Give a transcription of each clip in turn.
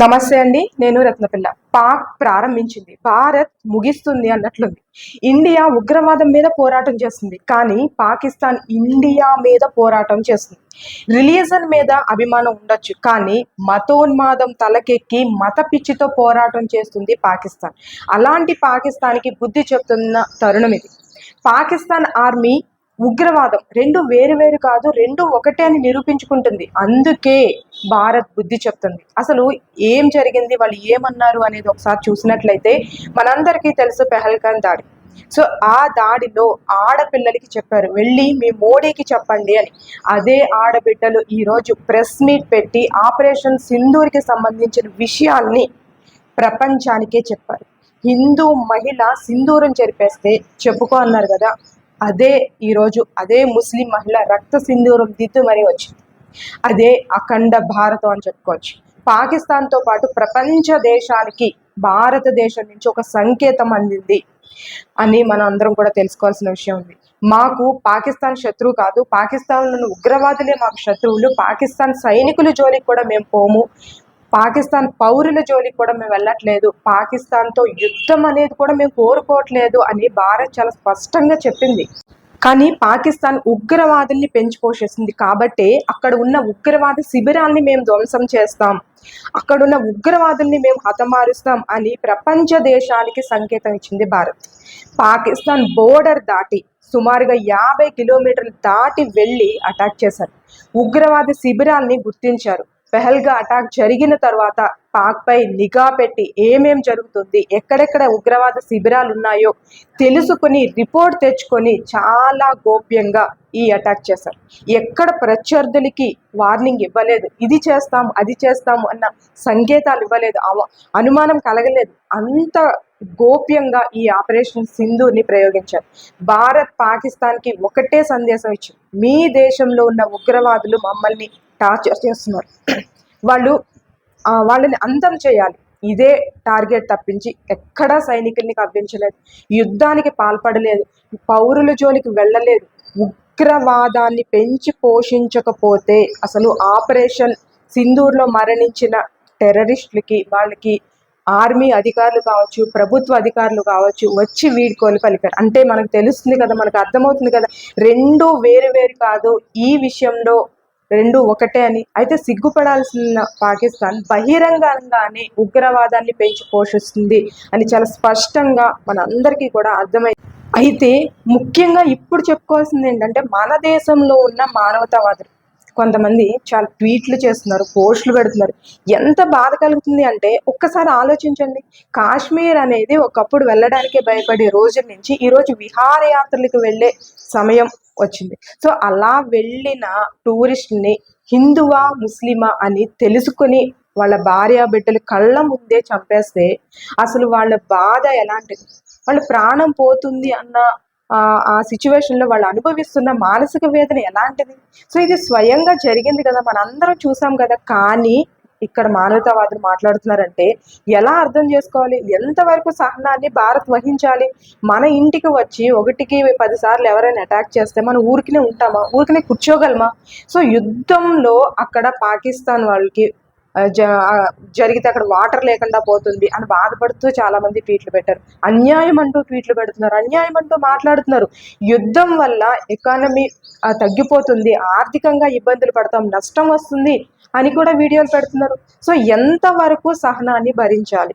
నమస్తే అండి నేను రత్నపిల్ల. పాక్ ప్రారంభించింది. భారత్ ముగిస్తుంది అన్నట్లుంది. ఇండియా ఉగ్రవాదం మీద పోరాటం చేస్తుంది. కానీ పాకిస్తాన్ ఇండియా మీద పోరాటం చేస్తుంది. రిలీజన్ మీద అభిమానం ఉండొచ్చు కానీ మతోన్మాదం తలకెక్కి మత పిచ్చితో పోరాటం చేస్తుంది పాకిస్తాన్. అలాంటి పాకిస్తాన్కి బుద్ధి చెప్తున్న తరుణం ఇది. పాకిస్తాన్ ఆర్మీ ఉగ్రవాదం. రెండు వేరు వేరు కాదు రెండు ఒకటే అని నిరూపించుకుంటుంది. అందుకే భారత్ బుద్ధి చెప్తుంది. అసలు ఏం జరిగింది వాళ్ళు ఏమన్నారు అనేది ఒకసారి చూసినట్లయితే మనందరికీ తెలుసు పెహల్కాన్ దాడి. సో ఆ దాడిలో ఆడపిల్లలకి చెప్పారు వెళ్ళి మీ మోడీకి చెప్పండి అని. అదే ఆడబిడ్డలు ఈరోజు ప్రెస్ మీట్ పెట్టి ఆపరేషన్ సింధూర్కి సంబంధించిన విషయాల్ని ప్రపంచానికే చెప్పారు. హిందూ మహిళ సింధూరం చెరిపేస్తే చెప్పుకో అన్నారు కదా. అదే ఈరోజు అదే ముస్లిం మహిళ రక్త సింధూరం దిద్దు మరీ వచ్చింది. అదే అఖండ భారతం అని చెప్పుకోవచ్చు. పాకిస్తాన్తో పాటు ప్రపంచ దేశాలకి భారతదేశం నుంచి ఒక సంకేతం అందింది అని మనం అందరం కూడా తెలుసుకోవాల్సిన విషయం ఉంది. మాకు పాకిస్తాన్ శత్రువు కాదు పాకిస్తాన్లోని ఉగ్రవాదులే మాకు శత్రువులు పాకిస్తాన్ సైనికుల జోలికి కూడా మేము పోము. పాకిస్తాన్ పౌరుల జోలికి కూడా మేము వెళ్ళట్లేదు. పాకిస్తాన్తో యుద్ధం అనేది కూడా మేము కోరుకోవట్లేదు అని భారత్ చాలా స్పష్టంగా చెప్పింది. కానీ పాకిస్తాన్ ఉగ్రవాదుల్ని పెంచి కాబట్టి అక్కడ ఉన్న ఉగ్రవాద శిబిరాల్ని మేము ధ్వంసం చేస్తాం. అక్కడున్న ఉగ్రవాదుల్ని మేము హతమారుస్తాం అని ప్రపంచ దేశాలకి సంకేతం ఇచ్చింది భారత్. పాకిస్తాన్ బోర్డర్ దాటి సుమారుగా యాభై కిలోమీటర్లు దాటి వెళ్ళి అటాక్ చేశారు. ఉగ్రవాద శిబిరాల్ని గుర్తించారు. పెహల్గా అటాక్ జరిగిన తర్వాత పాక్పై నిఘా పెట్టి ఏమేం జరుగుతుంది ఎక్కడెక్కడ ఉగ్రవాద శిబిరాలు ఉన్నాయో తెలుసుకుని రిపోర్ట్ తెచ్చుకొని చాలా గోప్యంగా ఈ అటాక్ చేశారు. ఎక్కడ ప్రత్యర్థులకి వార్నింగ్ ఇవ్వలేదు ఇది చేస్తాం అది చేస్తాం అన్న సంకేతాలు ఇవ్వలేదు అనుమానం కలగలేదు. అంత గోప్యంగా ఈ ఆపరేషన్ సింధుని ప్రయోగించారు. భారత్ పాకిస్తాన్కి ఒకటే సందేశం ఇచ్చింది. మీ దేశంలో ఉన్న ఉగ్రవాదులు మమ్మల్ని టార్చర్ చేస్తున్నారు. వాళ్ళు వాళ్ళని అంతం చేయాలి. ఇదే టార్గెట్ తప్పించి ఎక్కడా సైనికుల్ని కవ్వించలేదు. యుద్ధానికి పాల్పడలేదు. పౌరుల జోలికి వెళ్ళలేదు. ఉగ్రవాదాన్ని పెంచి పోషించకపోతే అసలు ఆపరేషన్ సింధూర్లో మరణించిన టెర్రరిస్టులకి వాళ్ళకి ఆర్మీ అధికారులు కావచ్చు ప్రభుత్వ అధికారులు కావచ్చు వచ్చి వీడుకోలు పలికారు. అంటే మనకు తెలుస్తుంది కదా మనకు అర్థమవుతుంది కదా రెండు వేరు వేరు కాదు. ఈ విషయంలో రెండు ఒకటే అని. అయితే సిగ్గుపడాల్సిన పాకిస్తాన్ బహిరంగంగానే ఉగ్రవాదాన్ని పెంచి పోషిస్తుంది అని చాలా స్పష్టంగా మనందరికీ కూడా అర్థమైంది అయితే ముఖ్యంగా ఇప్పుడు చెప్పుకోవాల్సింది ఏంటంటే మన దేశంలో ఉన్న మానవతావాదులు. కొంతమంది చాలా ట్వీట్లు చేస్తున్నారు పోస్టులు పెడుతున్నారు. ఎంత బాధ కలుగుతుంది అంటే ఒక్కసారి ఆలోచించండి. కాశ్మీర్ అనేది ఒకప్పుడు వెళ్ళడానికే భయపడే రోజుల నుంచి ఈరోజు విహారయాత్రలకు వెళ్ళే సమయం వచ్చింది. సో అలా వెళ్ళిన టూరిస్ట్ని హిందువా ముస్లిమా అని తెలుసుకుని వాళ్ళ భార్య బిడ్డలు కళ్ళ ముందే చంపేస్తే అసలు వాళ్ళ బాధ ఎలాంటిది వాళ్ళ ప్రాణం పోతుంది అన్న ఆ, ఆ సిచ్యువేషన్లో వాళ్ళు అనుభవిస్తున్న మానసిక వేదన ఎలాంటిది? సో ఇది స్వయంగా జరిగింది కదా మనందరం చూసాం కదా. కానీ ఇక్కడ మానవతావాదులు మాట్లాడుతున్నారంటే ఎలా అర్థం చేసుకోవాలి? ఎంతవరకు సహనాన్ని భారత్ వహించాలి? మన ఇంటికి వచ్చి ఒకటికి పదిసార్లు ఎవరైనా అటాక్ చేస్తే మనం ఊరికినే ఉంటామా? ఊరికినే కూర్చోగలమా? సో యుద్ధంలో అక్కడ పాకిస్తాన్ వాళ్ళకి జరిగితే అక్కడ వాటర్ లేకుండా పోతుంది అని బాధపడుతూ చాలా మంది ట్వీట్లు పెట్టారు. అన్యాయం అంటూ ట్వీట్లు పెడుతున్నారు. అన్యాయం అంటూ మాట్లాడుతున్నారు. యుద్ధం వల్ల ఎకానమీ తగ్గిపోతుంది. ఆర్థికంగా ఇబ్బందులు పడతాం. నష్టం వస్తుంది అని కూడా వీడియోలు పెడుతున్నారు. సో ఎంతవరకు సహనాన్ని భరించాలి?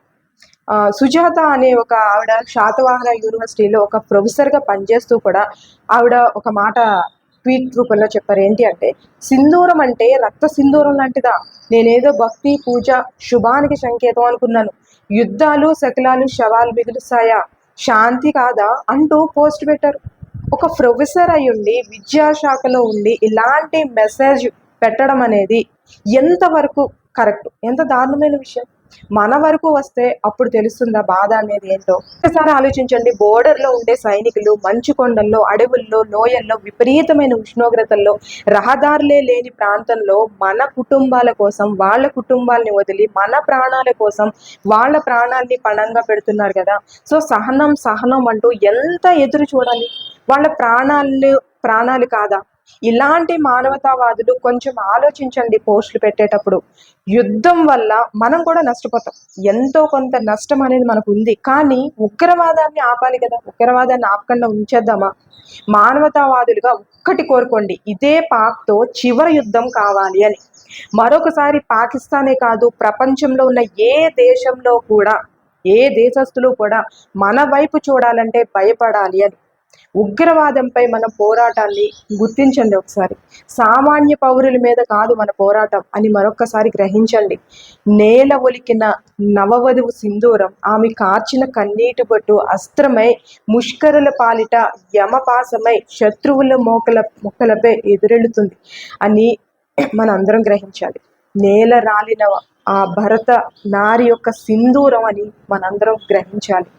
ఆ, సుజాత అనే ఒక ఆవిడ శాతవాహన యూనివర్సిటీలో ఒక ప్రొఫెసర్గా పనిచేస్తూ కూడా ఆవిడ ఒక మాట ట్వీట్ రూపంలో చెప్పారు. ఏంటి అంటే సింధూరం అంటే రక్త సింధూరం లాంటిదా? నేనేదో భక్తి పూజ శుభానికి సంకేతం అనుకున్నాను. యుద్ధాలు శకలాలు శవాలు మిగులుస్తాయా? శాంతి కాదా? అంటూ పోస్ట్ పెట్టారు. ఒక ప్రొఫెసర్ అయి ఉండి విద్యాశాఖలో ఉండి ఇలాంటి మెసేజ్ పెట్టడం అనేది ఎంతవరకు కరెక్ట్? ఎంత దారుణమైన విషయం? మన వరకు వస్తే అప్పుడు తెలుస్తుందా బాధ అనేది ఏంటో? ఒకసారి ఆలోచించండి. బోర్డర్లో ఉండే సైనికులు మంచు కొండల్లో అడవుల్లో లోయల్లో విపరీతమైన ఉష్ణోగ్రతల్లో రహదారులే లేని ప్రాంతంలో మన కుటుంబాల కోసం వాళ్ళ కుటుంబాలని వదిలి మన ప్రాణాల కోసం వాళ్ళ ప్రాణాల్ని పణంగా పెడుతున్నారు కదా. సో సహనం సహనం అంటూ ఎంత ఎదురు చూడాలి? వాళ్ళ ప్రాణాలు ప్రాణాలు కాదా? ఇలాంటి మానవతావాదులు కొంచెం ఆలోచించండి పోస్టులు పెట్టేటప్పుడు. యుద్ధం వల్ల మనం కూడా నష్టపోతాం. ఎంతో కొంత నష్టం అనేది మనకు ఉంది. కానీ ఉగ్రవాదాన్ని ఆపాలి కదా. ఉగ్రవాదాన్ని ఆపకుండా ఉంచేద్దామా? మానవతావాదులుగా ఒక్కటి కోరుకోండి. ఇదే పాక్తో చివరి యుద్ధం కావాలి అని. మరొకసారి పాకిస్తానే కాదు ప్రపంచంలో ఉన్న ఏ దేశంలో కూడా ఏ దేశస్తులు కూడా మన వైపు చూడాలంటే భయపడాలి అని. ఉగ్రవాదంపై మన పోరాటాన్ని గుర్తించండి ఒకసారి. సామాన్య పౌరుల మీద కాదు మన పోరాటం అని మరొక్కసారి గ్రహించండి. నేల ఒలికిన నవవధువు సింధూరం ఆమె కార్చిన కన్నీటి బొట్టు అస్త్రమై ముష్కరుల పాలిట యమపాసమై శత్రువుల మోకల మొక్కలపై ఎదురెళ్తుంది అని మనందరం గ్రహించాలి. నేల రాలిన ఆ భరత నారి యొక్క సింధూరం అని మనందరం గ్రహించాలి.